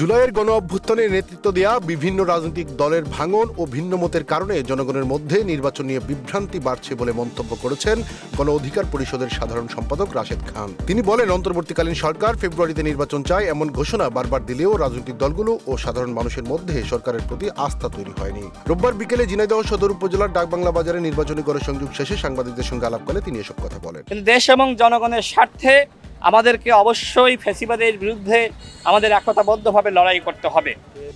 জুলাইয়ের গণ অভ্যুত্থানে নেতৃত্ব দেয়া বিভিন্ন রাজনৈতিক দলের ভাঙন ও ভিন্ন মতের কারণে জনগণের মধ্যে নির্বাচন নিয়ে বিভ্রান্তি বাড়ছে বলে মন্তব্য করেছেন গণ অধিকার পরিষদের সাধারণ সম্পাদক রাশেদ খান। তিনি বলেন, অন্তর্বর্তীকালীন সরকার ফেব্রুয়ারিতে নির্বাচন চায় এমন ঘোষণা বারবার দিলেও রাজনৈতিক দলগুলো ও সাধারণ মানুষের মধ্যে সরকারের প্রতি আস্থা তৈরি হয়নি। রোববার বিকেলে ঝিনাইদহ সদর উপজেলার ডাকবাংলা বাজারে নির্বাচনী গণসংযোগ শেষে সাংবাদিকদের সঙ্গে আলাপকালে তিনি এসব কথা বলেন। দেশ এবং জনগণের স্বার্থে আমাদেরকে অবশ্যই ফেসিবাদের বিরুদ্ধে আমাদের একতাবদ্ধভাবে লড়াই করতে হবে।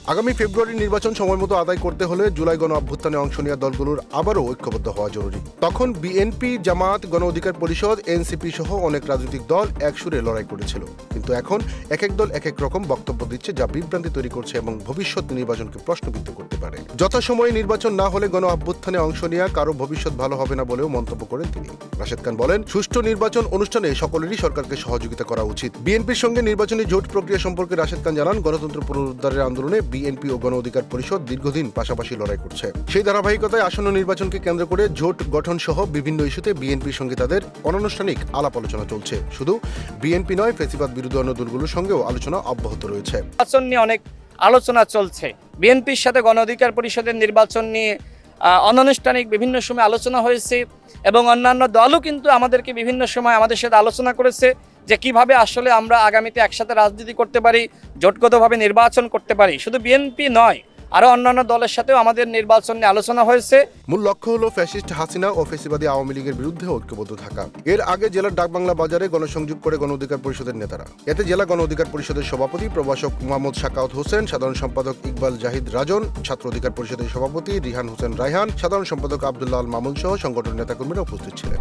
আগামী ফেব্রুয়ারি নির্বাচন সময় মতো আদায় করতে হলে জুলাই গণ অভ্যুত্থানে অংশ নেওয়া দলগুলোর আবারও ঐক্যবদ্ধ হওয়া জরুরি। তখন বিএনপি, জামাত, গণ অধিকার পরিষদ, এনসিপি সহ অনেক রাজনৈতিক দল একসুরে লড়াই করেছিল। কিন্তু এখন এক এক দল এক এক রকম বক্তব্য দিচ্ছে যা বিভ্রান্তি তৈরি করছে এবং ভবিষ্যৎ নির্বাচনকে প্রশ্নবিদ্ধ করতে পারে। যথাসময়ে নির্বাচন না হলে গণ অভ্যুত্থানে অংশ নেওয়া কারও ভবিষ্যৎ ভালো হবে না বলেও মন্তব্য করেন তিনি। রাশেদ খান বলেন, সুষ্ঠু নির্বাচন অনুষ্ঠানে সকলেরই সরকারকে সহযোগিতা করা উচিত। বিএনপির সঙ্গে নির্বাচনী জোট প্রক্রিয়া সম্পর্কে রাশেদ খান জানান, গণতন্ত্র পুনরুদ্ধারের আন্দোলনে বিএনপি ও গণ অধিকার পরিষদ দীর্ঘদিন পাশাপাশি লড়াই করছে। সেই ধারাবাহিকতায় আসন্ন নির্বাচনকে কেন্দ্র করে জোট গঠন সহ বিভিন্ন ইস্যুতে বিএনপির সঙ্গে তাদের অনানুষ্ঠানিক আলাপ আলোচনা চলছে। শুধু বিএনপি নয়, ফেসিবাদ বিরোধী অন্য দলগুলোর সঙ্গেও আলোচনা অব্যাহত রয়েছে। নির্বাচন নিয়ে অনেক আলোচনা চলছে। বিএনপির সাথে গণ অধিকার পরিষদের নির্বাচন নিয়ে অনানুষ্ঠানিক বিভিন্ন সময় আলোচনা হয়েছে এবং অন্যান্য দলও কিন্তু আমাদেরকে বিভিন্ন সময় আমাদের সাথে আলোচনা করেছে যে কীভাবে আসলে আমরা আগামীতে একসাথে রাজনীতি করতে পারি, জোটগতভাবে নির্বাচন করতে পারি। শুধু বিএনপি নয় আরও অন্যান্য দলের সাথেও আমাদের নির্বাচন নিয়ে আলোচনা হয়েছে। মূল লক্ষ্য হলো ফ্যাসিস্ট হাসিনা ও ফেসিবাদী আওয়ামী লীগের বিরুদ্ধে ঐক্যবদ্ধ থাকা। এর আগে জেলার ডাকবাংলা বাজারে গণসংযোগ করে গণ অধিকার পরিষদের নেতারা। এতে জেলা গণ অধিকার পরিষদের সভাপতি প্রভাষক মোহাম্মদ শাকাউত হোসেন, সাধারণ সম্পাদক ইকবাল জাহিদ রাজন, ছাত্র অধিকার পরিষদের সভাপতি রিহান হোসেন রায়হান, সাধারণ সম্পাদক আবদুল্লাহ আল মামুন সহ সংগঠনের নেতাকর্মীরা উপস্থিত ছিলেন।